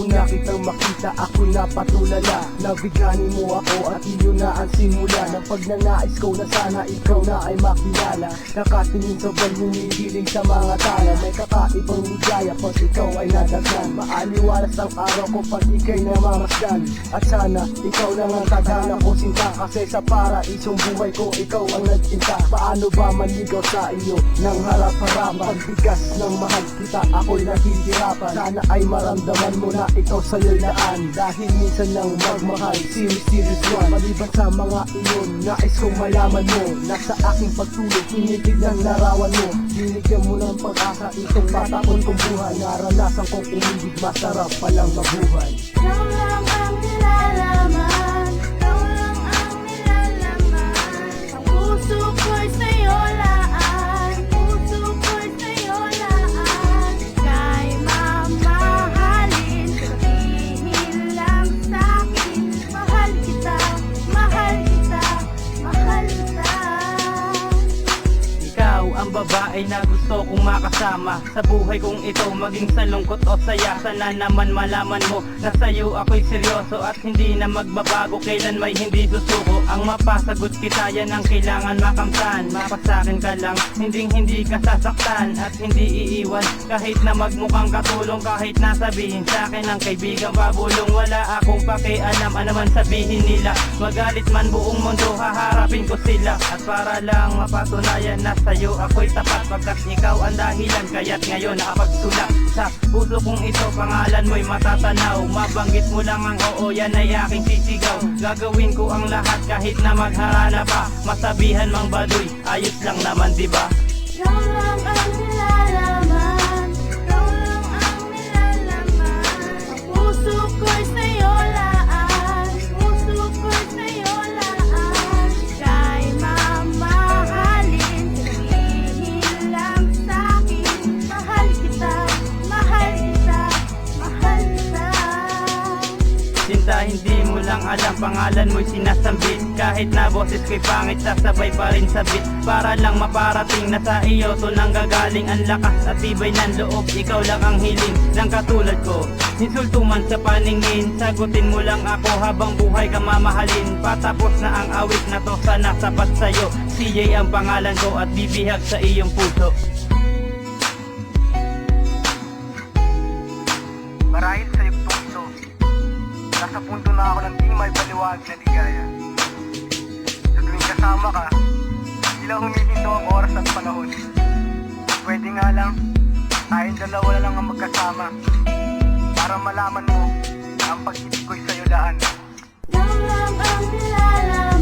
Una kitang makita ako'y napatulala Nabiganin mo ako at iyon na ang simula. Ng pagnanais ko na sana ikaw na ay makilala. Nakatingin sa buwan humihiling sa mga tala. May kakaibang ligaya pag ikaw ay nadagdan Maaliwalas ang araw ko pag ikay namamasdan. At sana ikaw lang ang tagana ko sinta. Kasi sa paraisong buhay ko ikaw ang nagkinta Paano ba maligaw sa iyo ng harap-harapan? Pagbigas ng mahal kita ako'y nahihirapan. Sana ay maramdaman mo na ikaw sa'yo'y daan Dahil minsan lang magmahal. Si Mysterious One Maliban sa mga iyon nais kong malaman mo Nasa aking pagtulog tinitig ng larawan mo. Binigyan mo ng pag-asa itong matapon kong buhay Naranasan kong umibig masarap palang mabuhay. Ikaw ang babae na gusto kong makasama Sa buhay kong ito maging sa lungkot o saya. Sana naman malaman mo na sa'yo ako'y seryoso At hindi na magbabago kailan may hindi susuko. Ang mapasagot kita yan ang kailangan makamtan. Mapasakin ka lang, hindi hindi ka sasaktan At hindi iiwan. Kahit na magmukhang katulong Kahit na sabihin sa'kin ng kaibigan pabulong Wala akong pakialam ano man sabihin nila. Magalit man buong mundo haharapin ko sila. At para lang mapatunayan na sa'yo ako'y tapat Pagkat ikaw ang dahilan. Kaya't ngayon nakapagsulat Sa puso kong ito. Pangalan mo'y matatanaw. Mabanggit mo lang ang oo yan ay aking sisigaw. Gagawin ko ang lahat kahit na magharana pa. Masabihan mang baduy ayos lang naman diba lang Sinta hindi mo lang alam pangalan mo'y sinasambit. Kahit na boses ko'y pangit sasabay pa rin sa beat Para lang maparating na sa iyo to nang gagaling Ang lakas. At tibay ng loob ikaw lang ang hiling ng katulad ko. Insulto man sa paningin Sagutin mo lang ako habang buhay ka mamahalin. Patapos na ang awit na to sana sapat sa'yo. CJ ang pangalan ko at bibihag sa iyong puso paliwag na ligaya. Sa tuwing kasama ka, tila humihinto ang oras at panahon. Pwede nga lang, tayong dalawa lang ang magkasama. Para malaman mo ang pag-ibig ko'y sa'yo daan. Ikaw lang ang nilalaman